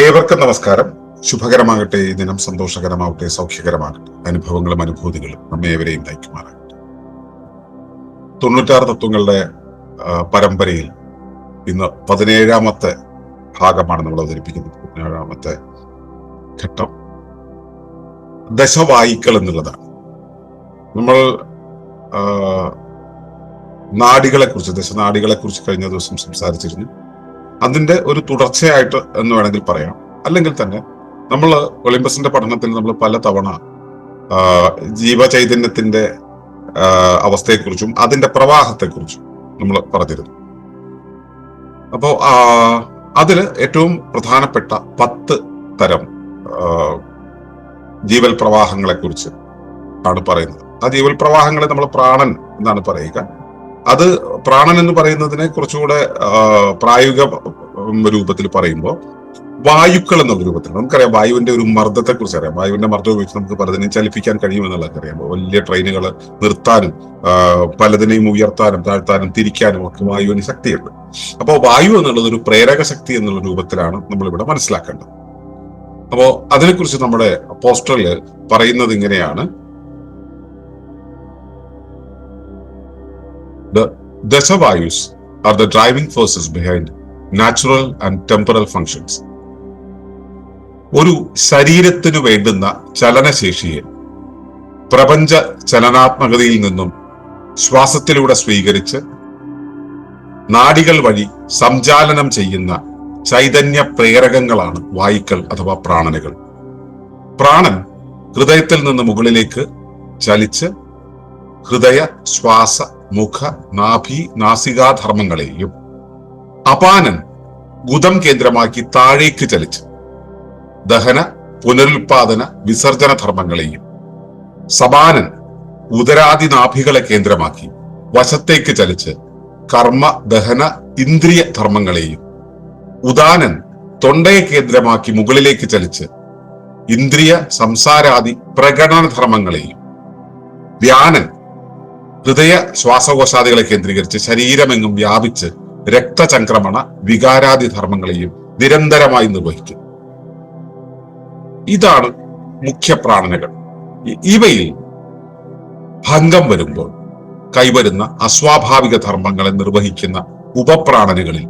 ഏവർക്കും നമസ്കാരം. ശുഭകരമാകട്ടെ ഈ ദിനം സന്തോഷകരമാകട്ടെ സൗഖ്യകരമാകട്ടെ. അനുഭവങ്ങളും അനുഭൂതികളും നമ്മെ ഏവരെയും നയിക്കുമാറാകട്ടെ. തൊണ്ണൂറ്റാറ് തത്വങ്ങളുടെ പരമ്പരയിൽ ഇന്ന് പതിനേഴാമത്തെ ഭാഗമാണ് നമ്മൾ അവതരിപ്പിക്കുന്നത്. പതിനേഴാമത്തെ ഘട്ടം. ദശവായിക്കൾ എന്നുള്ളതാണ്. നമ്മൾ നാടികളെ കുറിച്ച് ദശനാടികളെ കുറിച്ച് കഴിഞ്ഞ ദിവസം സംസാരിച്ചിരുന്നു. അതിന്റെ ഒരു തുടർച്ചയായിട്ട് എന്ന് വേണമെങ്കിൽ പറയാം. അല്ലെങ്കിൽ തന്നെ നമ്മൾ ഒളിമ്പസിന്റെ പഠനത്തിൽ നമ്മൾ പല തവണ ജീവചൈതന്യത്തിന്റെ അവസ്ഥയെക്കുറിച്ചും അതിന്റെ പ്രവാഹത്തെക്കുറിച്ചും നമ്മൾ പറഞ്ഞിരുന്നു. അപ്പോ ആ, അതിൽ ഏറ്റവും പ്രധാനപ്പെട്ട പത്ത് തരം ജീവൽ പ്രവാഹങ്ങളെ കുറിച്ച് ആണ് പറയുന്നത്. ആ ജീവൽ പ്രവാഹങ്ങളെ നമ്മൾ പ്രാണൻ എന്നാണ് പറയുക. അത് പ്രാണൻ എന്ന് പറയുന്നതിനെ കുറച്ചുകൂടെ പ്രായോഗിക രൂപത്തിൽ പറയുമ്പോൾ വായുക്കൾ എന്നുള്ള രൂപത്തിൽ നമുക്കറിയാം വായുവിന്റെ ഒരു മർദ്ദത്തെ കുറിച്ച് അറിയാം വായുവിന്റെ മർദ്ദം ഉപയോഗിച്ച് നമുക്ക് പലതിനെയും ചലിപ്പിക്കാൻ കഴിയുമെന്നുള്ളതൊക്കെ അറിയാം വലിയ ട്രെയിനുകൾ നിർത്താനും പലതിനെയും ഉയർത്താനും താഴ്ത്താനും തിരിക്കാനും ഒക്കെ വായുവിന് ശക്തിയുണ്ട്. അപ്പോൾ വായു എന്നുള്ളത് ഒരു പ്രേരക ശക്തി എന്നുള്ള രൂപത്തിലാണ് നമ്മൾ ഇവിടെ മനസ്സിലാക്കേണ്ടത്. അപ്പോ അതിനെക്കുറിച്ച് നമ്മുടെ പോസ്റ്ററിൽ പറയുന്നത് ഇങ്ങനെയാണ്. The Dasavayus are the driving forces behind natural and temporal functions. ഒരു ശരീരത്തിനു വേണ്ടുന്ന ചലനശേഷിയെ പ്രപഞ്ച ചലനാത്മകതയിൽ നിന്നും ശ്വാസത്തിലൂടെ സ്വീകരിച്ച് നാടികൾ വഴി സംചാലനം ചെയ്യുന്ന ചൈതന്യ പ്രേരകങ്ങളാണ് വായുക്കൾ അഥവാ പ്രാണനുകൾ പ്രാണൻ ഹൃദയത്തിൽ നിന്ന് മുകളിലേക്ക് ചലിച്ച് ഹൃദയ ശ്വാസ മുഖ നാഭി നാസികാ നാസികാധർമ്മങ്ങളെയും അപാനൻ ഗുദം കേന്ദ്രമാക്കി താഴേക്ക് ചലിച്ച്. ദഹന പുനരുൽപാദന വിസർജന ധർമ്മങ്ങളെയും സമാനൻ ഉദരാദി നാഭികളെ കേന്ദ്രമാക്കി വശത്തേക്ക് ചലിച്ച് കർമ്മ ദഹന ഇന്ദ്രിയ ധർമ്മങ്ങളെയും ഉദാനൻ തൊണ്ടയെ കേന്ദ്രമാക്കി മുകളിലേക്ക് ചലിച്ച് ഇന്ദ്രിയ സംസാരാദി പ്രകടന ധർമ്മങ്ങളെയും വ്യാനൻ ഹൃദയ ശ്വാസകോശാദികളെ കേന്ദ്രീകരിച്ച് ശരീരമെങ്ങും വ്യാപിച്ച് രക്തചംക്രമണ വികാരാദി ധർമ്മങ്ങളെയും നിരന്തരമായി നിർവഹിക്കും. ഇതാണ് മുഖ്യ പ്രാണനകൾ. ഇവയിൽ ഭംഗം വരുമ്പോൾ കൈവരുന്ന അസ്വാഭാവിക ധർമ്മങ്ങളെ നിർവഹിക്കുന്ന ഉപപ്രാണനകളിൽ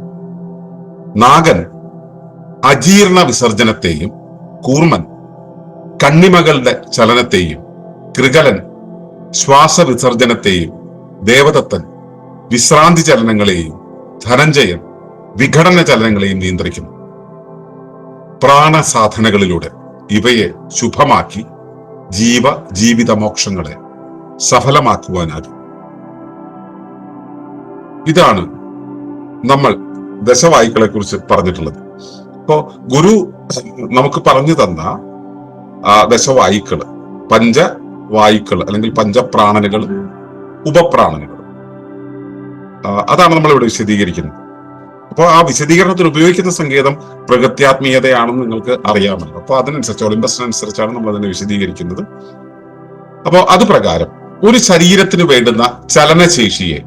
നാഗൻ അജീർണ വിസർജനത്തെയും കൂർമൻ കണ്ണിമകളുടെ ചലനത്തെയും കൃകലൻ ശ്വാസവിസർജനത്തെയും ദേവദത്തൻ വിശ്രാന്തി ചലനങ്ങളെയും ധനഞ്ജയൻ വിഘടന ചലനങ്ങളെയും നിയന്ത്രിക്കുന്നു. പ്രാണസാധനകളിലൂടെ ഇവയെ ശുഭമാക്കി ജീവ ജീവിത മോക്ഷങ്ങളെ സഫലമാക്കുവാനാകും. ഇതാണ് നമ്മൾ ദശവായുക്കളെ കുറിച്ച് പറഞ്ഞിട്ടുള്ളത്. ഇപ്പോ ഗുരു നമുക്ക് പറഞ്ഞു തന്ന ദശവായുക്കൾ പഞ്ചവായുക്കൾ അല്ലെങ്കിൽ പഞ്ചപ്രാണനുകൾ ഉപപ്രാണനുകൾ. അതാണ് നമ്മൾ ഇവിടെ വിശദീകരിക്കുന്നത്. അപ്പോൾ ആ വിശദീകരണത്തിൽ ഉപയോഗിക്കുന്ന സംഗീതം പ്രകൃത്യാത്മീയതയാണെന്ന് നിങ്ങൾക്ക് അറിയാമല്ലോ. അപ്പോൾ അതിനനുസരിച്ച് ഒളിമ്പസിനനുസരിച്ചാണ് നമ്മൾ അതിനെ വിശദീകരിക്കുന്നത്. അപ്പോൾ അത് പ്രകാരം ഒരു ശരീരത്തിന് വേണ്ടുന്ന ചലനശേഷിയെ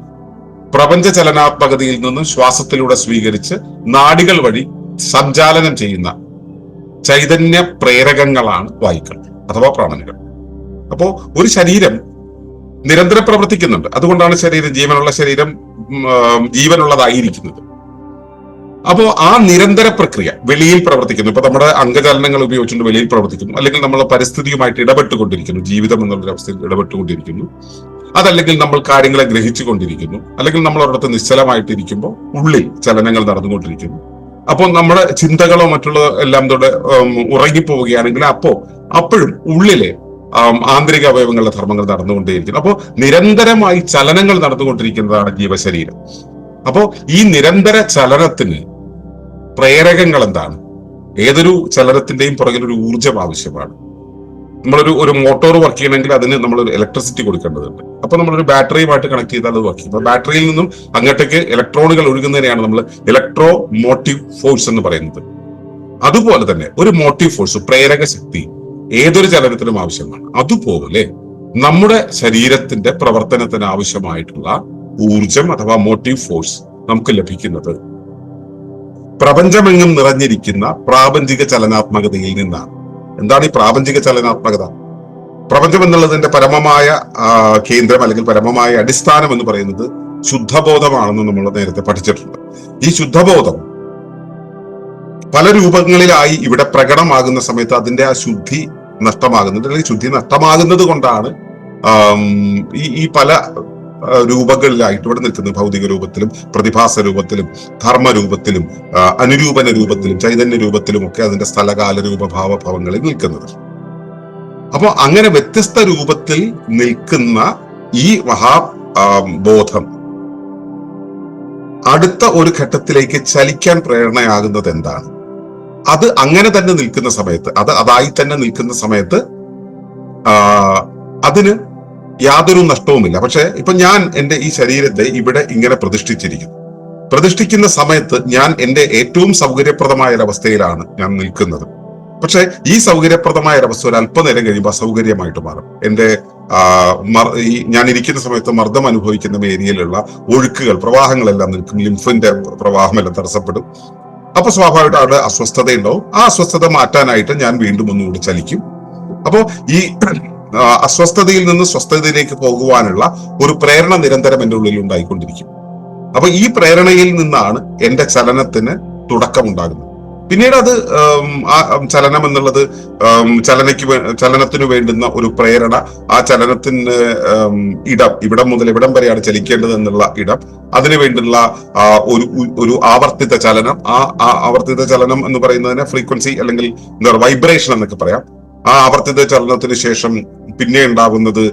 പ്രപഞ്ച ചലനാത്മകതയിൽ നിന്നും ശ്വാസത്തിലൂടെ സ്വീകരിച്ച് നാടികൾ വഴി സഞ്ചാലനം ചെയ്യുന്ന ചൈതന്യ പ്രേരകങ്ങളാണ് വായുക്കൾ അഥവാ പ്രാണനുകൾ. അപ്പോ ഒരു ശരീരം നിരന്തരം പ്രവർത്തിക്കുന്നുണ്ട്. അതുകൊണ്ടാണ് ശരീരം ജീവനുള്ള ശരീരം ജീവനുള്ളതായിരിക്കുന്നത്. അപ്പോൾ ആ നിരന്തര പ്രക്രിയ വെളിയിൽ പ്രവർത്തിക്കുന്നു. ഇപ്പൊ നമ്മുടെ അംഗചലനങ്ങൾ ഉപയോഗിച്ചുകൊണ്ട് വെളിയിൽ പ്രവർത്തിക്കുന്നു. അല്ലെങ്കിൽ നമ്മൾ പരിസ്ഥിതിയുമായിട്ട് ഇടപെട്ടുകൊണ്ടിരിക്കുന്നു. ജീവിതം എന്നുള്ള അവസ്ഥയിൽ ഇടപെട്ടുകൊണ്ടിരിക്കുന്നു. അതല്ലെങ്കിൽ നമ്മൾ കാര്യങ്ങളെ ഗ്രഹിച്ചുകൊണ്ടിരിക്കുന്നു. അല്ലെങ്കിൽ നമ്മൾ ഒരിടത്ത് നിശ്ചലമായിട്ടിരിക്കുമ്പോൾ ഉള്ളിൽ ചലനങ്ങൾ നടന്നുകൊണ്ടിരിക്കുന്നു. അപ്പോൾ നമ്മുടെ ചിന്തകളോ മറ്റുള്ള എല്ലാം തൊട്ട് ഉറങ്ങിപ്പോവുകയാണെങ്കിൽ അപ്പോൾ അപ്പോഴും ഉള്ളിലെ ആന്തരിക അവയവങ്ങളുടെ ധർമ്മങ്ങൾ നടന്നുകൊണ്ടേയിരിക്കുന്നു. അപ്പോൾ നിരന്തരമായി ചലനങ്ങൾ നടന്നുകൊണ്ടിരിക്കുന്നതാണ് ജീവശരീരം. അപ്പോൾ ഈ നിരന്തര ചലനത്തിന് പ്രേരകങ്ങൾ എന്താണ് ഏതൊരു ചലനത്തിന്റെയും പുറകിൽ ഒരു ഊർജം ആവശ്യമാണ്. നമ്മളൊരു ഒരു മോട്ടോർ വർക്ക് ചെയ്യണമെങ്കിൽ അതിന് നമ്മൾ ഇലക്ട്രിസിറ്റി കൊടുക്കേണ്ടതുണ്ട്. അപ്പൊ നമ്മളൊരു ബാറ്ററിയുമായിട്ട് കണക്ട് ചെയ്താൽ അത് വർക്ക് ചെയ്യും. ബാറ്ററിയിൽ നിന്നും അങ്ങോട്ടേക്ക് ഇലക്ട്രോണുകൾ ഒഴുകുന്നതിനെയാണ് നമ്മൾ ഇലക്ട്രോ മോട്ടീവ് ഫോഴ്സ് എന്ന് പറയുന്നത്. അതുപോലെ തന്നെ ഒരു മോട്ടീവ് ഫോഴ്സ് പ്രേരക ശക്തി. ഏതൊരു ചലനത്തിനും ആവശ്യമാണ്. അതുപോലെ നമ്മുടെ ശരീരത്തിന്റെ പ്രവർത്തനത്തിന് ആവശ്യമായിട്ടുള്ള ഊർജം അഥവാ മോട്ടീവ് ഫോഴ്സ് നമുക്ക് ലഭിക്കുന്നത് പ്രപഞ്ചമെങ്ങും നിറഞ്ഞിരിക്കുന്ന പ്രാപഞ്ചിക ചലനാത്മകതയിൽ നിന്നാണ്. എന്താണ് ഈ പ്രാപഞ്ചിക ചലനാത്മകത? പ്രപഞ്ചം എന്നുള്ളതിന്റെ പരമമായ കേന്ദ്രം അല്ലെങ്കിൽ പരമമായ അടിസ്ഥാനം എന്ന് പറയുന്നത് ശുദ്ധബോധമാണെന്ന് നമ്മൾ നേരത്തെ പഠിച്ചിട്ടുണ്ട്. ഈ ശുദ്ധബോധം പല രൂപങ്ങളിലായി ഇവിടെ പ്രകടമാകുന്ന സമയത്ത് അതിന്റെ ആ ശുദ്ധി നഷ്ടമാകുന്നത് അല്ലെങ്കിൽ ശുദ്ധി നഷ്ടമാകുന്നത് കൊണ്ടാണ് ഈ ഈ പല രൂപങ്ങളിലായിട്ട് ഇവിടെ നിൽക്കുന്നത് ഭൗതിക രൂപത്തിലും പ്രതിഭാസ രൂപത്തിലും ധർമ്മ രൂപത്തിലും അനുരൂപന രൂപത്തിലും ചൈതന്യ രൂപത്തിലും ഒക്കെ അതിന്റെ സ്ഥലകാല രൂപഭാവഭാവങ്ങളിൽ നിൽക്കുന്നത്. അപ്പോൾ അങ്ങനെ വ്യത്യസ്ത രൂപത്തിൽ നിൽക്കുന്ന ഈ മഹാ ബോധം അടുത്ത ഒരു ഘട്ടത്തിലേക്ക് ചലിക്കാൻ പ്രേരണയാകുന്നത് എന്താണ്? അത് അങ്ങനെ തന്നെ നിൽക്കുന്ന സമയത്ത് അത് അതായി തന്നെ നിൽക്കുന്ന സമയത്ത് അതിന് യാതൊരു നഷ്ടവുമില്ല. പക്ഷെ ഇപ്പൊ ഞാൻ എന്റെ ഈ ശരീരത്തെ ഇവിടെ ഇങ്ങനെ പ്രതിഷ്ഠിച്ചിരിക്കുന്നു. പ്രതിഷ്ഠിക്കുന്ന സമയത്ത് ഞാൻ എന്റെ ഏറ്റവും സൗകര്യപ്രദമായ ഒരവസ്ഥയിലാണ് ഞാൻ നിൽക്കുന്നത്. പക്ഷെ ഈ സൗകര്യപ്രദമായ ഒരവസ്ഥ ഒരു അല്പനേരം കഴിയുമ്പോൾ അസൗകര്യമായിട്ട് മാറും. എന്റെ ഞാൻ ഇരിക്കുന്ന സമയത്ത് മർദ്ദം അനുഭവിക്കുന്ന ഏരിയയിലുള്ള ഒഴുക്കുകൾ പ്രവാഹങ്ങളെല്ലാം നിൽക്കും ലിംഫിന്റെ പ്രവാഹമെല്ലാം തടസ്സപ്പെടും. അപ്പൊ സ്വാഭാവികമായിട്ട് അവിടെ അസ്വസ്ഥതയുണ്ടാവും. ആ അസ്വസ്ഥത മാറ്റാനായിട്ട് ഞാൻ വീണ്ടും ഒന്നുകൂടി ചലിക്കും. അപ്പോ ഈ അസ്വസ്ഥതയിൽ നിന്ന് സ്വസ്ഥതയിലേക്ക് പോകുവാനുള്ള ഒരു പ്രേരണ നിരന്തരം എന്റെ ഉള്ളിൽ ഉണ്ടായിക്കൊണ്ടിരിക്കും. അപ്പൊ ഈ പ്രേരണയിൽ നിന്നാണ് എന്റെ ചലനത്തിന് തുടക്കമുണ്ടാകുന്നത്. പിന്നീട് അത് ചലനം എന്നുള്ളത് ചലനയ്ക്ക് ചലനത്തിന് വേണ്ടുന്ന ഒരു പ്രേരണ ആ ചലനത്തിന് ഇടം ഇവിടം മുതൽ ഇവിടം വരെയാണ് ചലിക്കേണ്ടത് എന്നുള്ള ഇടം. അതിനു വേണ്ടുള്ള ഒരു ഒരു ആവർത്തിത ചലനം. ആ ആവർത്തിത ചലനം എന്ന് പറയുന്നതിനെ ഫ്രീക്വൻസി അല്ലെങ്കിൽ എന്താ പറയുക വൈബ്രേഷൻ എന്നൊക്കെ പറയാം. ആ ആവർത്തിത ചലനത്തിന് ശേഷം പിന്നെ ഉണ്ടാകുന്നത്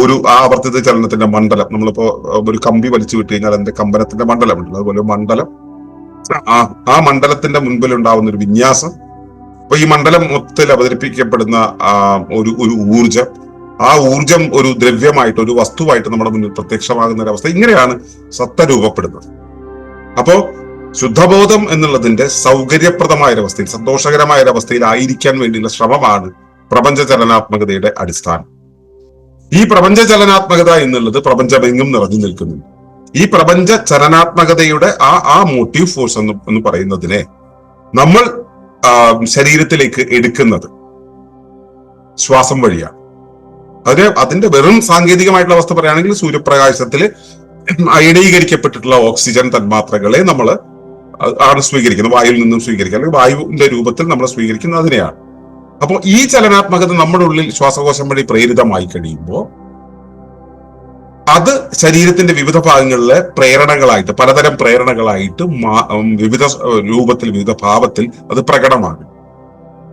ഒരു ആ ആവർത്തിത ചലനത്തിന്റെ മണ്ഡലം. നമ്മളിപ്പോ ഒരു കമ്പി വലിച്ചു വിട്ട് കഴിഞ്ഞാൽ അതിന്റെ കമ്പനത്തിന്റെ മണ്ഡലം ഉണ്ടല്ലോ അതുപോലെ മണ്ഡലം ആ ആ മണ്ഡലത്തിന്റെ മുൻപിൽ ഉണ്ടാവുന്ന ഒരു വിന്യാസം. അപ്പൊ ഈ മണ്ഡലം മൊത്തത്തിൽ അവതരിപ്പിക്കപ്പെടുന്ന ഒരു ഒരു ഊർജം ആ ഊർജം ഒരു ദ്രവ്യമായിട്ട് ഒരു വസ്തുവായിട്ട് നമ്മുടെ മുന്നിൽ പ്രത്യക്ഷമാകുന്ന ഒരു അവസ്ഥ ഇങ്ങനെയാണ് സത്ത രൂപപ്പെടുന്നത്. അപ്പോ ശുദ്ധബോധം എന്നുള്ളതിന്റെ സൗകര്യപ്രദമായ ഒരവസ്ഥയിൽ സന്തോഷകരമായ ഒരു അവസ്ഥയിൽ ആയിരിക്കാൻ വേണ്ടിയുള്ള ശ്രമമാണ് പ്രപഞ്ച ചലനാത്മകതയുടെ അടിസ്ഥാനം. ഈ പ്രപഞ്ച ചലനാത്മകത എന്നുള്ളത് പ്രപഞ്ചമെങ്ങും നിറഞ്ഞു നിൽക്കുന്നുണ്ട്. ഈ പ്രപഞ്ച ചലനാത്മകതയുടെ ആ ആ മോട്ടീവ് ഫോഴ്സ് എന്ന് എന്ന് പറയുന്നതിനെ നമ്മൾ ശരീരത്തിലേക്ക് എടുക്കുന്നത് ശ്വാസം വഴിയാണ്. അതിന് അതിന്റെ വെറും സാങ്കേതികമായിട്ടുള്ള അവസ്ഥ പറയുകയാണെങ്കിൽ സൂര്യപ്രകാശത്തിൽ അയണീകരിക്കപ്പെട്ടിട്ടുള്ള ഓക്സിജൻ തന്മാത്രകളെ നമ്മൾ ആണ് സ്വീകരിക്കുന്നത്. വായുവിൽ നിന്നും സ്വീകരിക്കുക. അല്ലെങ്കിൽ വായുവിന്റെ രൂപത്തിൽ നമ്മൾ സ്വീകരിക്കുന്നത് അതിനെയാണ്. അപ്പോൾ ഈ ചലനാത്മകത നമ്മുടെ ഉള്ളിൽ ശ്വാസകോശം വഴി പ്രേരിതമായി കഴിയുമ്പോൾ അത് ശരീരത്തിന്റെ വിവിധ ഭാഗങ്ങളിലെ പ്രേരണകളായിട്ട് പലതരം പ്രേരണകളായിട്ട് വിവിധ രൂപത്തിൽ വിവിധ ഭാവത്തിൽ അത് പ്രകടമാകും.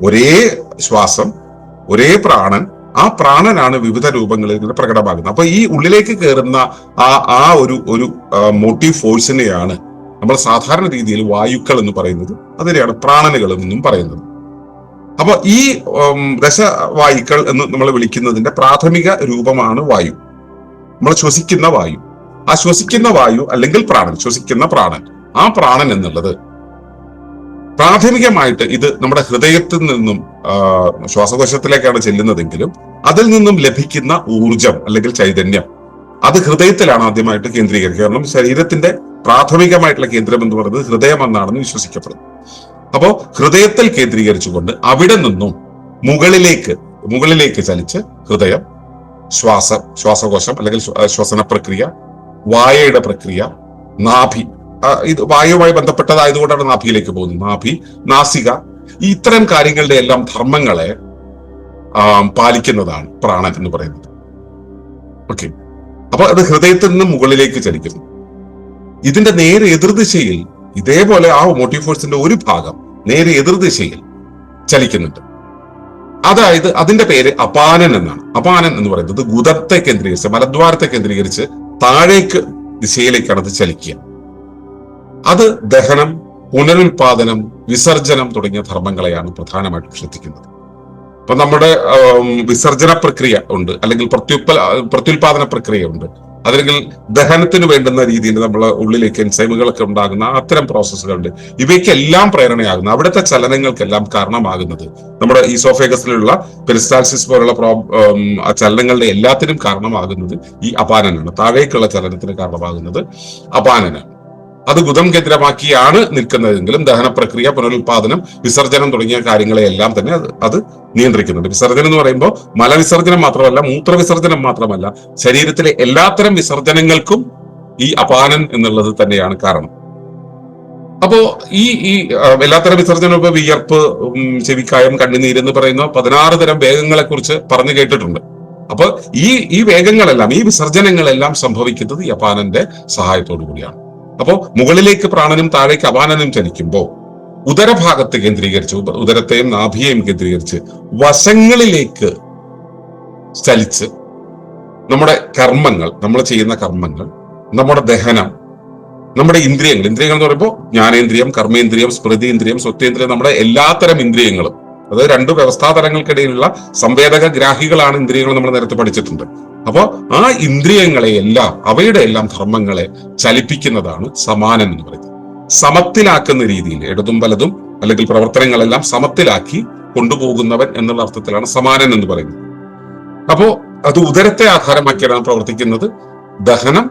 ഒരേ ശ്വാസം ഒരേ പ്രാണൻ ആ പ്രാണനാണ് വിവിധ രൂപങ്ങളിൽ പ്രകടമാകുന്നത്. അപ്പൊ ഈ ഉള്ളിലേക്ക് കയറുന്ന ആ ആ ഒരു ഒരു മോട്ടീവ് ഫോഴ്സിനെയാണ് നമ്മൾ സാധാരണ രീതിയിൽ വായുക്കൾ എന്ന് പറയുന്നത്. അതിനെയാണ് പ്രാണനുകൾ എന്നും പറയുന്നത്. അപ്പൊ ഈ ദശവായുക്കൾ എന്ന് നമ്മൾ വിളിക്കുന്നതിന്റെ പ്രാഥമിക രൂപമാണ് വായു. നമ്മൾ ശ്വസിക്കുന്ന വായു. ആ ശ്വസിക്കുന്ന വായു അല്ലെങ്കിൽ പ്രാണൻ ശ്വസിക്കുന്ന പ്രാണൻ. ആ പ്രാണൻ എന്നുള്ളത് പ്രാഥമികമായിട്ട് ഇത് നമ്മുടെ ഹൃദയത്തിൽ നിന്നും ശ്വാസകോശത്തിലേക്കാണ് ചെല്ലുന്നതെങ്കിലും അതിൽ നിന്നും ലഭിക്കുന്ന ഊർജം അല്ലെങ്കിൽ ചൈതന്യം അത് ഹൃദയത്തിലാണ് ആദ്യമായിട്ട് കേന്ദ്രീകരിക്കുക. കാരണം ശരീരത്തിന്റെ പ്രാഥമികമായിട്ടുള്ള കേന്ദ്രം എന്ന് പറയുന്നത് ഹൃദയം എന്നാണെന്ന് വിശ്വസിക്കപ്പെടുന്നു. അപ്പോ ഹൃദയത്തിൽ കേന്ദ്രീകരിച്ചുകൊണ്ട് അവിടെ നിന്നും മുകളിലേക്ക് മുകളിലേക്ക് ചലിച്ച് ഹൃദയം ശ്വാസം ശ്വാസകോശം അല്ലെങ്കിൽ ശ്വസന പ്രക്രിയ വായയുടെ പ്രക്രിയ നാഭി. ഇത് വായുവുമായി ബന്ധപ്പെട്ടതായതുകൊണ്ടാണ് നാഭിയിലേക്ക് പോകുന്നത്. നാഭി നാസിക ഇത്തരം കാര്യങ്ങളുടെ എല്ലാം ധർമ്മങ്ങളെ പാലിക്കുന്നതാണ് പ്രാണൻ എന്ന് പറയുന്നത്. ഓക്കെ. അപ്പൊ അത് ഹൃദയത്തിൽ നിന്ന് മുകളിലേക്ക് ചലിക്കുന്നു. ഇതിന്റെ നേരെ എതിർദിശയിൽ ഇതേപോലെ ആ മോട്ടീവ് ഫോഴ്സിന്റെ ഒരു ഭാഗം നേരെ എതിർദിശയിൽ ചലിക്കുന്നുണ്ട്. അതായത് അതിന്റെ പേര് അപാനൻ എന്നാണ്. അപാനൻ എന്ന് പറയുന്നത് ഗുദത്തെ കേന്ദ്രീകരിച്ച് മലദ്വാരത്തെ കേന്ദ്രീകരിച്ച് താഴേക്ക് ദിശയിലേക്കാണ് അത് ചലിക്കുക. അത് ദഹനം പുനരുൽപാദനം വിസർജനം തുടങ്ങിയ ധർമ്മങ്ങളെയാണ് പ്രധാനമായിട്ടും ശ്രദ്ധിക്കുന്നത്. ഇപ്പൊ നമ്മുടെ വിസർജന പ്രക്രിയ ഉണ്ട് അല്ലെങ്കിൽ പ്രത്യുൽപ പ്രത്യുൽപാദന പ്രക്രിയ ഉണ്ട്. അതല്ലെങ്കിൽ ദഹനത്തിന് വേണ്ടുന്ന രീതിയിൽ നമ്മൾ ഉള്ളിലേക്ക് എൻസൈമുകളൊക്കെ ഉണ്ടാകുന്ന അത്തരം പ്രോസസ്സുകളുണ്ട്. ഇവയ്ക്കെല്ലാം പ്രേരണയാകുന്ന അവിടുത്തെ ചലനങ്ങൾക്കെല്ലാം കാരണമാകുന്നത് നമ്മുടെ ഈസോഫേഗസിലുള്ള പെരിസ്റ്റാൽസിസ് പോലുള്ള പ്രോ ചലനങ്ങളുടെ എല്ലാത്തിനും കാരണമാകുന്നത് ഈ അപാനനാണ്. താഴേക്കുള്ള ചലനത്തിന് കാരണമാകുന്നത് അപാനനാണ്. അത് ഗുദം കേന്ദ്രമാക്കിയാണ് നിൽക്കുന്നതെങ്കിലും ദഹന പ്രക്രിയ പുനരുൽപാദനം വിസർജനം തുടങ്ങിയ കാര്യങ്ങളെയെല്ലാം തന്നെ അത് അത് നിയന്ത്രിക്കുന്നുണ്ട്. വിസർജനം എന്ന് പറയുമ്പോൾ മലവിസർജനം മാത്രമല്ല മൂത്രവിസർജനം മാത്രമല്ല ശരീരത്തിലെ എല്ലാത്തരം വിസർജനങ്ങൾക്കും ഈ അപാനൻ എന്നുള്ളത് തന്നെയാണ് കാരണം. അപ്പോ ഈ ഈ എല്ലാത്തരം വിസർജനം ഇപ്പൊ വിയർപ്പ് ചെവിക്കായം കണ്ണുനീര് എന്ന് പറയുന്ന പതിനാറ് തരം വേഗങ്ങളെ കുറിച്ച് പറഞ്ഞു കേട്ടിട്ടുണ്ട്. അപ്പൊ ഈ ഈ വേഗങ്ങളെല്ലാം ഈ വിസർജനങ്ങളെല്ലാം സംഭവിക്കുന്നത് ഈ അപാനന്റെ സഹായത്തോടു കൂടിയാണ്. അപ്പോ മുകളിലേക്ക് പ്രാണനും താഴേക്ക് അപാനനും ചലിക്കുമ്പോൾ ഉദരഭാഗത്ത് കേന്ദ്രീകരിച്ച് ഉദരത്തെയും നാഭിയെയും കേന്ദ്രീകരിച്ച് വശങ്ങളിലേക്ക് ചലിച്ച് നമ്മുടെ കർമ്മങ്ങൾ നമ്മൾ ചെയ്യുന്ന കർമ്മങ്ങൾ നമ്മുടെ ദഹനം നമ്മുടെ ഇന്ദ്രിയങ്ങൾ ഇന്ദ്രിയങ്ങൾ എന്ന് പറയുമ്പോൾ ജ്ഞാനേന്ദ്രിയം കർമ്മേന്ദ്രിയം സ്മൃതിയിന്ദ്രിയം സ്വത്തേന്ദ്രിയം നമ്മുടെ എല്ലാത്തരം ഇന്ദ്രിയങ്ങളും അത് രണ്ട് വ്യവസ്ഥാതലങ്ങൾക്കിടയിലുള്ള സംവേദക ഗ്രാഹികളാണ് ഇന്ദ്രിയങ്ങൾ നമ്മൾ നേരത്തെ പഠിച്ചിട്ടുണ്ട്. അപ്പോൾ ആ ഇന്ദ്രിയങ്ങളെ എല്ലാം അവയുടെ എല്ലാം ധർമ്മങ്ങളെ ചലിപ്പിക്കുന്നതാണ് സമാനം എന്ന് പറയുന്നത്. സമത്തിലാക്കുന്ന രീതിയിൽ ഇടതും വലതും അല്ലെങ്കിൽ പ്രവർത്തനങ്ങളെല്ലാം സമത്തിലാക്കി കൊണ്ടുപോകുന്നവൻ എന്നുള്ള അർത്ഥത്തിലാണ് സമാനൻ എന്ന് പറയുന്നത്. അപ്പോ അത് ഉദരത്തെ ആധാരമാക്കിയാണ് പ്രവർത്തിക്കുന്നത്. ദഹനം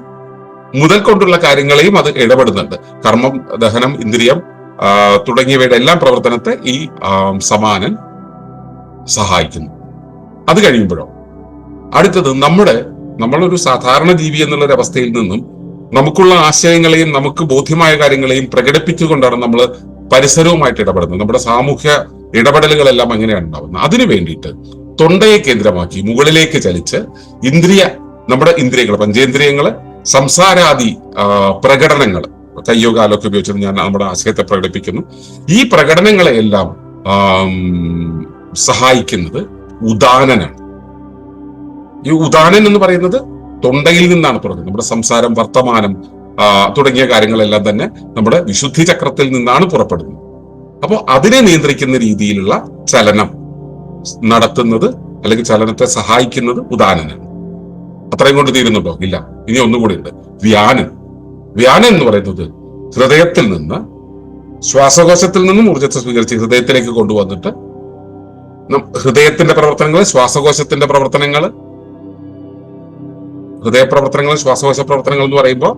മുതൽ കൊണ്ടുള്ള കാര്യങ്ങളെയും അത് ഇടപെടുന്നുണ്ട്. കർമ്മം ദഹനം ഇന്ദ്രിയം തുടങ്ങിയവയുടെ എല്ലാം പ്രവർത്തനത്തെ ഈ സമാനൻ സഹായിക്കുന്നു. അത് കഴിയുമ്പോഴോ? അടുത്തത് നമ്മുടെ നമ്മളൊരു സാധാരണ ജീവി എന്നുള്ള അവസ്ഥയിൽ നിന്നും നമുക്കുള്ള ആശയങ്ങളെയും നമുക്ക് ബോധ്യമായ കാര്യങ്ങളെയും പ്രകടിപ്പിച്ചുകൊണ്ടാണ് നമ്മൾ പരിസരവുമായിട്ട് ഇടപെടുന്നത്. നമ്മുടെ സാമൂഹ്യ ഇടപെടലുകളെല്ലാം അങ്ങനെയാണ് ഉണ്ടാവുന്നത്. അതിനു വേണ്ടിയിട്ട് തൊണ്ടയെ കേന്ദ്രമാക്കി മുകളിലേക്ക് ചലിച്ച് ഇന്ദ്രിയ നമ്മുടെ ഇന്ദ്രിയങ്ങൾ പഞ്ചേന്ദ്രിയങ്ങൾ സംസാരാദി പ്രകടനങ്ങൾ കയ്യോ ഉപയോഗിച്ചത് ഞാൻ നമ്മുടെ ആശയത്തെ പ്രകടിപ്പിക്കുന്നു. ഈ പ്രകടനങ്ങളെയെല്ലാം സഹായിക്കുന്നത് ഉദാനനാണ് ഈ ഉദാനൻ എന്ന് പറയുന്നത് തൊണ്ടയിൽ നിന്നാണ് പുറത്തുന്നത്. നമ്മുടെ സംസാരം വർത്തമാനം തുടങ്ങിയ കാര്യങ്ങളെല്ലാം തന്നെ നമ്മുടെ വിശുദ്ധി ചക്രത്തിൽ നിന്നാണ് പുറപ്പെടുന്നത്. അപ്പോൾ അതിനെ നിയന്ത്രിക്കുന്ന രീതിയിലുള്ള ചലനം നടത്തുന്നത് അല്ലെങ്കിൽ ചലനത്തെ സഹായിക്കുന്നത് ഉദാനനാണ് അത്രയും കൊണ്ട് തീരുന്നുണ്ടോ? ഇല്ല. ഇനി ഒന്നുകൂടി ഉണ്ട്. വ്യാനൻ. വ്യാനൻ എന്ന് പറയുന്നത് ഹൃദയത്തിൽ നിന്ന് ശ്വാസകോശത്തിൽ നിന്നും ഊർജത്തെ സ്വീകരിച്ച് ഹൃദയത്തിലേക്ക് കൊണ്ടുവന്നിട്ട് ഹൃദയത്തിന്റെ പ്രവർത്തനങ്ങൾ ശ്വാസകോശത്തിന്റെ പ്രവർത്തനങ്ങൾ ഹൃദയപ്രവർത്തനങ്ങൾ ശ്വാസകോശ പ്രവർത്തനങ്ങൾ എന്ന് പറയുമ്പോൾ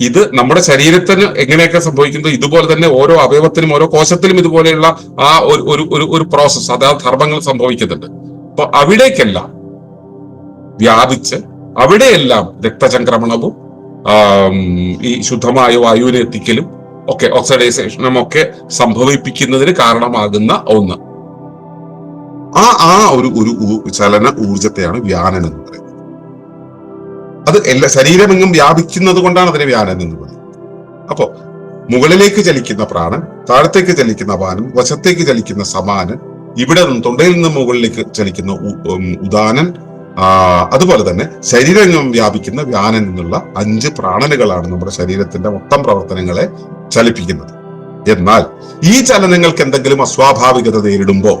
ഇത് നമ്മുടെ ശരീരത്തിന് എങ്ങനെയൊക്കെ സംഭവിക്കുന്നത് ഇതുപോലെ തന്നെ ഓരോ അവയവത്തിനും ഓരോ കോശത്തിലും ഇതുപോലെയുള്ള ആ ഒരു ഒരു ഒരു ഒരു പ്രോസസ് അതാ ധർമ്മങ്ങൾ സംഭവിക്കുന്നുണ്ട്. അപ്പൊ അവിടേക്കെല്ലാം വ്യാപിച്ച് അവിടെയെല്ലാം രക്തചംക്രമണവും ഈ ശുദ്ധമായ വായുവിനെ എത്തിക്കലും ഒക്കെ ഓക്സിഡൈസേഷനും ഒക്കെ സംഭവിപ്പിക്കുന്നതിന് കാരണമാകുന്ന ഒന്ന്. ആ ആ ഒരു ഒരു ചലന ഊർജത്തെയാണ് വ്യാനൻ എന്ന് പറയുന്നത്. അത് എല്ലാ ശരീരമെങ്ങും വ്യാപിക്കുന്നത് കൊണ്ടാണ് അതിനെ വ്യാനൻ എന്ന് പറയുന്നത്. അപ്പോ മുകളിലേക്ക് ചലിക്കുന്ന പ്രാണൻ താഴത്തേക്ക് ചലിക്കുന്ന അപാനൻ വശത്തേക്ക് ചലിക്കുന്ന സമാനൻ ഇവിടെ നിന്ന് തൊണ്ടയിൽ നിന്നും മുകളിലേക്ക് ചലിക്കുന്ന ഉദാനൻ അതുപോലെ തന്നെ ശരീരമെങ്ങും വ്യാപിക്കുന്ന വ്യാനൻ എന്നുള്ള അഞ്ച് പ്രാണനുകളാണ് നമ്മുടെ ശരീരത്തിന്റെ മൊത്തം പ്രവർത്തനങ്ങളെ ചലിപ്പിക്കുന്നത്. എന്നാൽ ഈ ചലനങ്ങൾക്ക് എന്തെങ്കിലും അസ്വാഭാവികത നേരിടുമ്പോൾ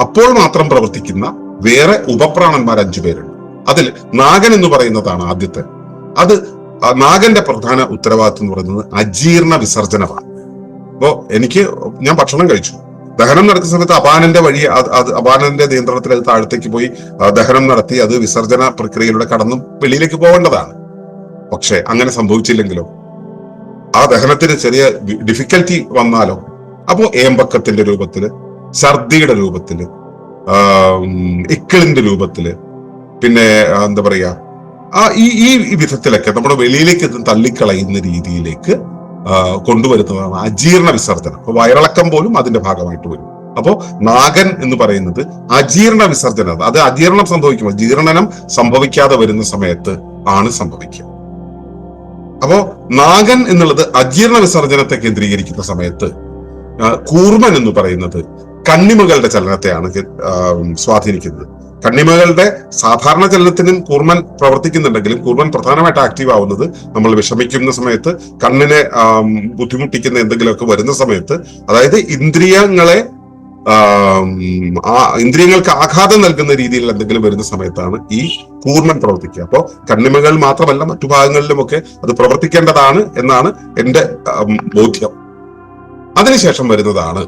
അപ്പോൾ മാത്രം പ്രവർത്തിക്കുന്ന വേറെ ഉപപ്രാണന്മാർ അഞ്ചു പേരുണ്ട്. അതിൽ നാഗൻ എന്ന് പറയുന്നതാണ് ആദ്യത്തെ. അത് നാഗന്റെ പ്രധാന ഉത്തരവാദിത്വം എന്ന് പറയുന്നത് അജീർണ വിസർജനമാണ്. അപ്പോ എനിക്ക് ഞാൻ ഭക്ഷണം കഴിച്ചു. ദഹനം നടത്തിയ സമയത്ത് അപാനന്റെ വഴി അപാനന്റെ നിയന്ത്രണത്തിൽ അത് താഴത്തേക്ക് പോയി ദഹനം നടത്തി അത് വിസർജന പ്രക്രിയയിലൂടെ കടന്നു വെളിയിലേക്ക് പോകേണ്ടതാണ്. പക്ഷെ അങ്ങനെ സംഭവിച്ചില്ലെങ്കിലോ? ആ ദഹനത്തിന് ചെറിയ ഡിഫിക്കൽറ്റി വന്നാലോ? അപ്പോ ഏമ്പക്കത്തിന്റെ രൂപത്തിൽ ഛർദിയുടെ രൂപത്തിൽ ഇക്കിളിന്റെ രൂപത്തിൽ പിന്നെ എന്താ പറയാ ആ ഈ ഈ വിധത്തിലൊക്കെ നമ്മുടെ വെളിയിലേക്ക് തള്ളിക്കളയുന്ന രീതിയിലേക്ക് കൊണ്ടുവരുന്നതാണ് അജീർണ വിസർജനം അപ്പൊ വയറിളക്കം പോലും അതിന്റെ ഭാഗമായിട്ട് വരും. അപ്പോ നാഗൻ എന്ന് പറയുന്നത് അജീർണ വിസർജനം അത് അജീർണം സംഭവിക്കുമ്പോൾ ജീർണനം സംഭവിക്കാതെ വരുന്ന സമയത്ത് ആണ് സംഭവിക്കുക. അപ്പോ നാഗൻ എന്നുള്ളത് അജീർണ വിസർജനത്തെ കേന്ദ്രീകരിക്കുന്ന സമയത്ത് കൂർമൻ എന്ന് പറയുന്നത് കണ്ണിമകളുടെ ചലനത്തെയാണ് സ്വാധീനിക്കുന്നത്. കണ്ണിമകളുടെ സാധാരണ ചലനത്തിനും കൂർമൻ പ്രവർത്തിക്കുന്നുണ്ടെങ്കിലും കൂർമൻ പ്രധാനമായിട്ട് ആക്റ്റീവ് ആവുന്നത് നമ്മൾ വിഷമിക്കുന്ന സമയത്ത് കണ്ണിനെ ബുദ്ധിമുട്ടിക്കുന്ന എന്തെങ്കിലുമൊക്കെ വരുന്ന സമയത്ത് അതായത് ഇന്ദ്രിയങ്ങളെ ഇന്ദ്രിയങ്ങൾക്ക് ആഘാതം നൽകുന്ന രീതിയിൽ എന്തെങ്കിലും വരുന്ന സമയത്താണ് ഈ കൂർമൻ പ്രവർത്തിക്കുക. അപ്പോൾ കണ്ണിമകൾ മാത്രമല്ല മറ്റു ഭാഗങ്ങളിലുമൊക്കെ അത് പ്രവർത്തിക്കേണ്ടതാണ് എന്നാണ് എന്റെ ആം, ബോധ്യം. അതിനുശേഷം വരുന്നതാണ്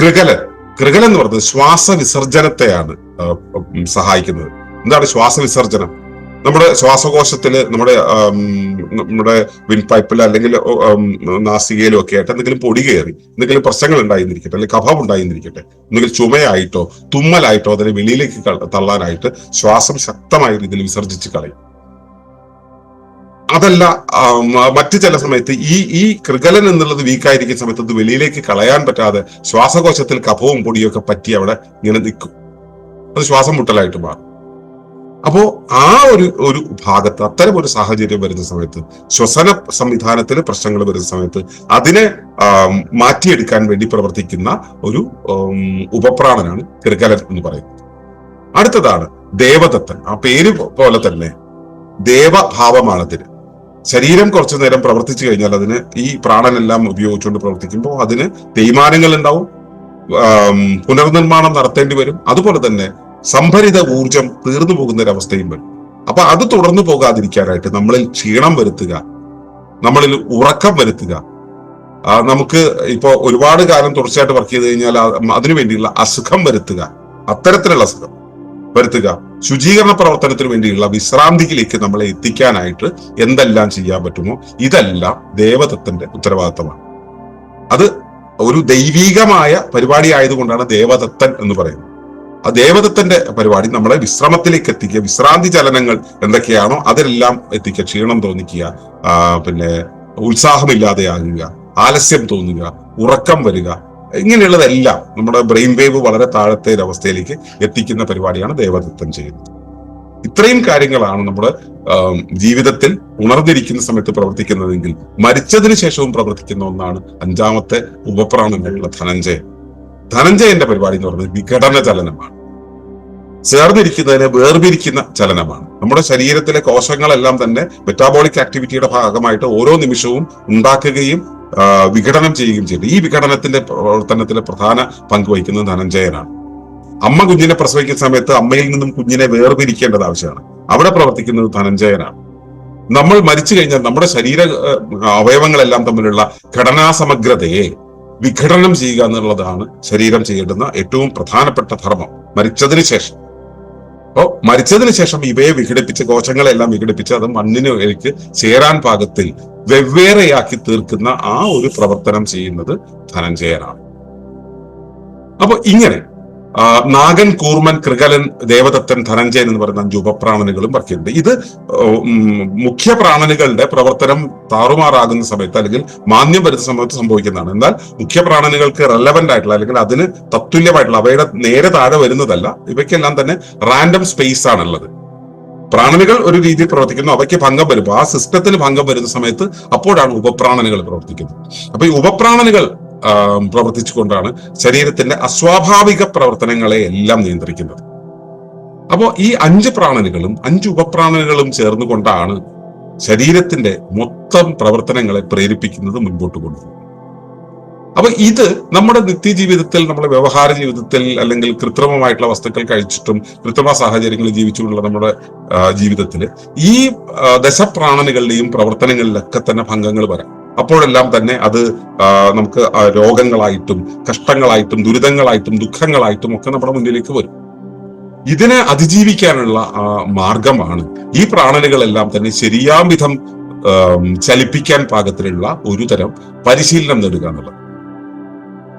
കൃകലൻ. കൃകലൻ എന്ന് പറയുന്നത് ശ്വാസ വിസർജനത്തെയാണ് സഹായിക്കുന്നത്. എന്താണ് ശ്വാസ വിസർജനം നമ്മുടെ ശ്വാസകോശത്തിൽ നമ്മുടെ നമ്മുടെ വിൻപൈപ്പിൽ അല്ലെങ്കിൽ നാസികയിലോ ഒക്കെ ആയിട്ട് എന്തെങ്കിലും പൊടി കയറി എന്തെങ്കിലും പ്രശ്നങ്ങൾ ഉണ്ടായിരിക്കട്ടെ അല്ലെങ്കിൽ കഫം ഉണ്ടായിരിക്കട്ടെ എന്തെങ്കിലും ചുമയായിട്ടോ തുമ്മലായിട്ടോ അതിനെ വെളിയിലേക്ക് തള്ളാനായിട്ട് ശ്വാസം ശക്തമായ രീതിയിൽ വിസർജിച്ച് കളയും. അതല്ല മറ്റു ചില സമയത്ത് ഈ ഈ കൃകലൻ എന്നുള്ളത് വീക്കായിരിക്കുന്ന സമയത്ത് അത് വെളിയിലേക്ക് കളയാൻ പറ്റാതെ ശ്വാസകോശത്തിൽ കഫവും പൊടിയൊക്കെ പറ്റി അവിടെ ഇങ്ങനെ നിൽക്കും. അത് ശ്വാസം മുട്ടലായിട്ട് മാറും. അപ്പോ ആ ഒരു ഒരു ഭാഗത്ത് അത്തരം ഒരു സാഹചര്യം വരുന്ന സമയത്ത് ശ്വസന സംവിധാനത്തിന് പ്രശ്നങ്ങൾ വരുന്ന സമയത്ത് അതിനെ മാറ്റിയെടുക്കാൻ വേണ്ടി പ്രവർത്തിക്കുന്ന ഒരു ഉപപ്രാണനാണ് കൃകലൻ എന്ന് പറയുന്നത്. അടുത്തതാണ് ദേവദത്തൻ. ആ പേര് പോലെ തന്നെ ദേവഭാവമാണ് അതിന് ശരീരം കുറച്ചു നേരം പ്രവർത്തിച്ചു കഴിഞ്ഞാൽ അതിന് ഈ പ്രാണനെല്ലാം ഉപയോഗിച്ചുകൊണ്ട് പ്രവർത്തിക്കുമ്പോൾ അതിന് തേയ്മാനങ്ങൾ ഉണ്ടാവും പുനർനിർമ്മാണം നടത്തേണ്ടി വരും. അതുപോലെ തന്നെ സംഭരിത ഊർജം തീർന്നു പോകുന്ന ഒരവസ്ഥയും വരും. അപ്പൊ അത് തുടർന്നു പോകാതിരിക്കാനായിട്ട് നമ്മളിൽ ക്ഷീണം വരുത്തുക നമ്മളിൽ ഉറക്കം വരുത്തുക. നമുക്ക് ഇപ്പോൾ ഒരുപാട് കാലം തുടർച്ചയായിട്ട് വർക്ക് ചെയ്ത് കഴിഞ്ഞാൽ അതിനു വേണ്ടിയുള്ള അസുഖം വരുത്തുക അത്തരത്തിലുള്ള അസുഖം വരുത്തുക ശുചീകരണ പ്രവർത്തനത്തിന് വേണ്ടിയുള്ള വിശ്രാന്തിയിലേക്ക് നമ്മളെ എത്തിക്കാനായിട്ട് എന്തെല്ലാം ചെയ്യാൻ പറ്റുമോ ഇതെല്ലാം ദേവതത്തിന്റെ ഉത്തരവാദിത്തമാണ്. അത് ഒരു ദൈവീകമായ പരിപാടി ആയതുകൊണ്ടാണ് ദേവദത്തൻ എന്ന് പറയുന്നത്. ആ ദേവദത്തന്റെ പരിപാടി നമ്മളെ വിശ്രമത്തിലേക്ക് എത്തിക്കുക. വിശ്രാന്തി ചലനങ്ങൾ എന്തൊക്കെയാണോ അതെല്ലാം എത്തിക്കുക. ക്ഷീണം തോന്നിക്കുക പിന്നെ ഉത്സാഹമില്ലാതെയാകുക ആലസ്യം തോന്നുക ഉറക്കം വരിക ഇങ്ങനെയുള്ളതെല്ലാം നമ്മുടെ ബ്രെയിൻ വേവ് വളരെ താഴത്തെ ഒരവസ്ഥയിലേക്ക് എത്തിക്കുന്ന പരിപാടിയാണ് ദേവദത്തം ചെയ്യുന്നത്. ഇത്രയും കാര്യങ്ങളാണ് നമ്മുടെ ജീവിതത്തിൽ ഉണർന്നിരിക്കുന്ന സമയത്ത് പ്രവർത്തിക്കുന്നതെങ്കിൽ മരിച്ചതിന് ശേഷവും പ്രവർത്തിക്കുന്ന ഒന്നാണ് അഞ്ചാമത്തെ ഉപപ്രാണങ്ങളുള്ള ധനഞ്ജയൻ ധനഞ്ജയന്റെ പരിപാടി എന്ന് പറയുന്നത് വിഘടന ചലനമാണ് ചേർന്നിരിക്കുന്നതിനെ വേർപിരിക്കുന്ന ചലനമാണ്. നമ്മുടെ ശരീരത്തിലെ കോശങ്ങളെല്ലാം തന്നെ മെറ്റാബോളിക് ആക്ടിവിറ്റിയുടെ ഭാഗമായിട്ട് ഓരോ നിമിഷവും ഉണ്ടാക്കുകയും വിഘടനം ചെയ്യുകയും ചെയ്തു. ഈ വിഘടനത്തിന്റെ പ്രവർത്തനത്തിലെ പ്രധാന പങ്ക് വഹിക്കുന്നത് ധനഞ്ജയനാണ്. അമ്മ കുഞ്ഞിനെ പ്രസവിക്കുന്ന സമയത്ത് അമ്മയിൽ നിന്നും കുഞ്ഞിനെ വേർപിരിക്കേണ്ടത് ആവശ്യമാണ്. അവിടെ പ്രവർത്തിക്കുന്നത് ധനഞ്ജയനാണ്. നമ്മൾ മരിച്ചു കഴിഞ്ഞാൽ നമ്മുടെ ശരീര അവയവങ്ങളെല്ലാം തമ്മിലുള്ള ഘടനാ സമഗ്രതയെ വിഘടനം ചെയ്യുക എന്നുള്ളതാണ് ശരീരം ചെയ്യേണ്ടുന്ന ഏറ്റവും പ്രധാനപ്പെട്ട ധർമ്മം. മരിച്ചതിന് ശേഷം. അപ്പോ മരിച്ചതിന് ശേഷം ഇവയെ വിഘടിപ്പിച്ച് കോശങ്ങളെല്ലാം വിഘടിപ്പിച്ച് അത് മണ്ണിന് എനിക്ക് ചേരാൻ പാകത്തിൽ വെവ്വേറെയാക്കി തീർക്കുന്ന ആ ഒരു പ്രവർത്തനം ചെയ്യുന്നത് ധനഞ്ജയനാണ്. അപ്പൊ ഇങ്ങനെ നാഗൻ കൂർമൻ കൃകലൻ ദേവദത്തൻ ധനഞ്ജയൻ എന്ന് പറയുന്ന അഞ്ച് ഉപപ്രാണനുകളും ചെയ്യുന്നുണ്ട് ഇത് മുഖ്യ പ്രാണനുകളുടെ പ്രവർത്തനം താറുമാറാകുന്ന സമയത്ത് അല്ലെങ്കിൽ മാന്യം വരുന്ന സമയത്ത് സംഭവിക്കുന്നതാണ്. എന്നാൽ മുഖ്യ പ്രാണനുകൾക്ക് റെലവെന്റ് ആയിട്ടുള്ള അല്ലെങ്കിൽ അതിന് തത്തുല്യമായിട്ടുള്ള അവയുടെ നേരെ താഴെ വരുന്നതല്ല ഇവയ്ക്കെല്ലാം തന്നെ റാൻഡം സ്പേസ് ആണുള്ളത്. പ്രാണനുകൾ ഒരു രീതിയിൽ പ്രവർത്തിക്കുന്നു അവയ്ക്ക് ഭംഗം വരുമ്പോൾ ആ സിസ്റ്റത്തിന് ഭംഗം വരുന്ന സമയത്ത് അപ്പോഴാണ് ഉപപ്രാണനുകൾ പ്രവർത്തിക്കുന്നത്. അപ്പൊ ഈ ഉപപ്രാണനുകൾ പ്രവർത്തിച്ചുകൊണ്ടാണ് ശരീരത്തിന്റെ അസ്വാഭാവിക പ്രവർത്തനങ്ങളെ എല്ലാം നിയന്ത്രിക്കുന്നത്. അപ്പോൾ ഈ അഞ്ച് പ്രാണനുകളും അഞ്ച് ഉപപ്രാണനുകളും ചേർന്നുകൊണ്ടാണ് ശരീരത്തിന്റെ മൊത്തം പ്രവർത്തനങ്ങളെ പ്രേരിപ്പിക്കുന്നത് മുൻപോട്ട് കൊണ്ടുപോകുന്നത്. അപ്പൊ ഇത് നമ്മുടെ നിത്യജീവിതത്തിൽ നമ്മുടെ വ്യവഹാര ജീവിതത്തിൽ അല്ലെങ്കിൽ കൃത്രിമമായിട്ടുള്ള വസ്തുക്കൾ കഴിച്ചിട്ടും കൃത്രിമ സാഹചര്യങ്ങളിൽ ജീവിച്ചുകൊണ്ടുള്ള നമ്മുടെ ജീവിതത്തിൽ ഈ ദശപ്രാണനുകളുടെയും പ്രവർത്തനങ്ങളിലൊക്കെ തന്നെ ഭംഗങ്ങൾ വരാം. അപ്പോഴെല്ലാം തന്നെ അത് നമുക്ക് രോഗങ്ങളായിട്ടും കഷ്ടങ്ങളായിട്ടും ദുരിതങ്ങളായിട്ടും ദുഃഖങ്ങളായിട്ടും ഒക്കെ നമ്മുടെ മുന്നിലേക്ക് വരും. ഇതിനെ അതിജീവിക്കാനുള്ള മാർഗമാണ് ഈ പ്രാണനുകളെല്ലാം തന്നെ ശരിയാം വിധം ചലിപ്പിക്കാൻ പാകത്തിലുള്ള ഒരു തരം പരിശീലനം നേടുക എന്നുള്ളത്.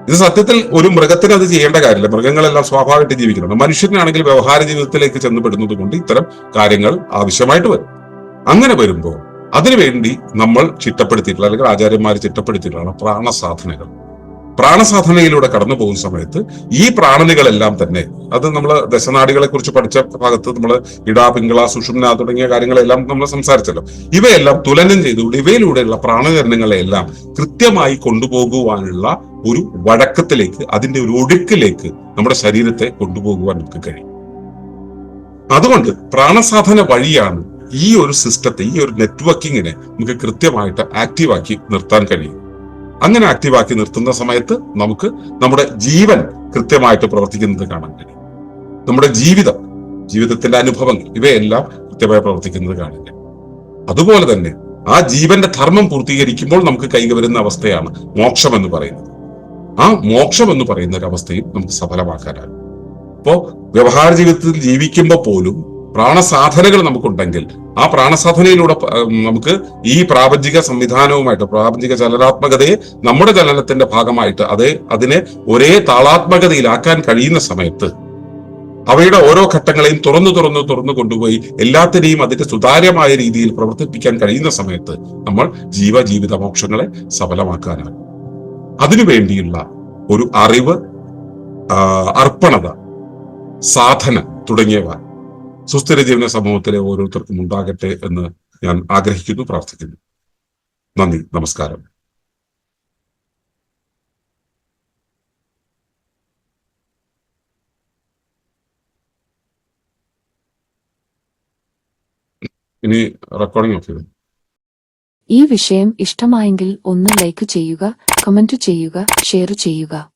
ഇത് സത്യത്തിൽ ഒരു മൃഗത്തിന് അത് ചെയ്യേണ്ട കാര്യമില്ല. മൃഗങ്ങളെല്ലാം സ്വാഭാവികമായിട്ട് ജീവിക്കുന്നുണ്ട് മനുഷ്യനാണെങ്കിൽ വ്യവഹാര ജീവിതത്തിലേക്ക് ചെന്നപ്പെടുന്നത് കൊണ്ട് ഇത്തരം കാര്യങ്ങൾ ആവശ്യമായിട്ട് വരും. അങ്ങനെ വരുമ്പോൾ അതിനുവേണ്ടി നമ്മൾ ചിട്ടപ്പെടുത്തിയിട്ടുള്ള അല്ലെങ്കിൽ ആചാര്യന്മാർ ചിട്ടപ്പെടുത്തിയിട്ടുള്ള പ്രാണസാധനകൾ. പ്രാണസാധനയിലൂടെ കടന്നു പോകുന്ന സമയത്ത് ഈ പ്രാണനികളെല്ലാം തന്നെ അത് നമ്മൾ ദശനാടികളെ കുറിച്ച് പഠിച്ച ഭാഗത്ത് നമ്മൾ ഇടാ പിങ്കള സുഷുമ്ന തുടങ്ങിയ കാര്യങ്ങളെല്ലാം നമ്മൾ സംസാരിച്ചല്ലോ. ഇവയെല്ലാം തുലനം ചെയ്തുകൊണ്ട് ഇവയിലൂടെയുള്ള പ്രാണകരണങ്ങളെല്ലാം കൃത്യമായി കൊണ്ടുപോകുവാനുള്ള ഒരു വഴക്കത്തിലേക്ക് അതിന്റെ ഒരു ഒഴുക്കിലേക്ക് നമ്മുടെ ശരീരത്തെ കൊണ്ടുപോകുവാൻ നമുക്ക് കഴിയും. അതുകൊണ്ട് പ്രാണസാധന വഴിയാണ് ഈ ഒരു സിസ്റ്റത്തെ ഈ ഒരു നെറ്റ്വർക്കിങ്ങിനെ നമുക്ക് കൃത്യമായിട്ട് ആക്റ്റീവാക്കി നിർത്താൻ കഴിയും. അങ്ങനെ ആക്റ്റീവാക്കി നിർത്തുന്ന സമയത്ത് നമുക്ക് നമ്മുടെ ജീവൻ കൃത്യമായിട്ട് പ്രവർത്തിക്കുന്നത് കാണാൻ കഴിയും. നമ്മുടെ ജീവിതം ജീവിതത്തിന്റെ അനുഭവങ്ങൾ ഇവയെല്ലാം കൃത്യമായി പ്രവർത്തിക്കുന്നത് കാണാൻ കഴിയും. അതുപോലെ തന്നെ ആ ജീവന്റെ ധർമ്മം പൂർത്തീകരിക്കുമ്പോൾ നമുക്ക് കൈവരുന്ന അവസ്ഥയാണ് മോക്ഷം എന്ന് പറയുന്നത്. ആ മോക്ഷം എന്ന് പറയുന്ന ഒരു അവസ്ഥയും നമുക്ക് സഫലമാക്കാനാകും. അപ്പോ വ്യവഹാര ജീവിതത്തിൽ ജീവിക്കുമ്പോൾ പോലും പ്രാണസാധനകൾ നമുക്കുണ്ടെങ്കിൽ ആ പ്രാണസാധനയിലൂടെ നമുക്ക് ഈ പ്രാപഞ്ചിക സംവിധാനവുമായിട്ട് പ്രാപഞ്ചിക ചലനാത്മകതയെ നമ്മുടെ ചലനത്തിന്റെ ഭാഗമായിട്ട് അതേ അതിനെ ഒരേ താളാത്മകതയിലാക്കാൻ കഴിയുന്ന സമയത്ത് അവയുടെ ഓരോ ഘട്ടങ്ങളെയും തുറന്നു തുറന്നു തുറന്നു കൊണ്ടുപോയി എല്ലാത്തിനെയും അതിന്റെ സുതാര്യമായ രീതിയിൽ പ്രവർത്തിപ്പിക്കാൻ കഴിയുന്ന സമയത്ത് നമ്മൾ ജീവജീവിത മോക്ഷങ്ങളെ സഫലമാക്കാനാണ്. അതിനുവേണ്ടിയുള്ള ഒരു അറിവ് അർപ്പണത സാധന തുടങ്ങിയവ സുസ്ഥിര ജീവന സമൂഹത്തിലെ ഓരോരുത്തർക്കും ഉണ്ടാകട്ടെ എന്ന് ഞാൻ ആഗ്രഹിക്കുന്നു പ്രാർത്ഥിക്കുന്നു. നന്ദി നമസ്കാരം. ഇനി റെക്കോർഡിംഗ് ഈ വിഷയം ഇഷ്ടമായെങ്കിൽ ഒന്ന് ലൈക്ക് ചെയ്യുക കമന്റ് ചെയ്യുക ഷെയർ ചെയ്യുക.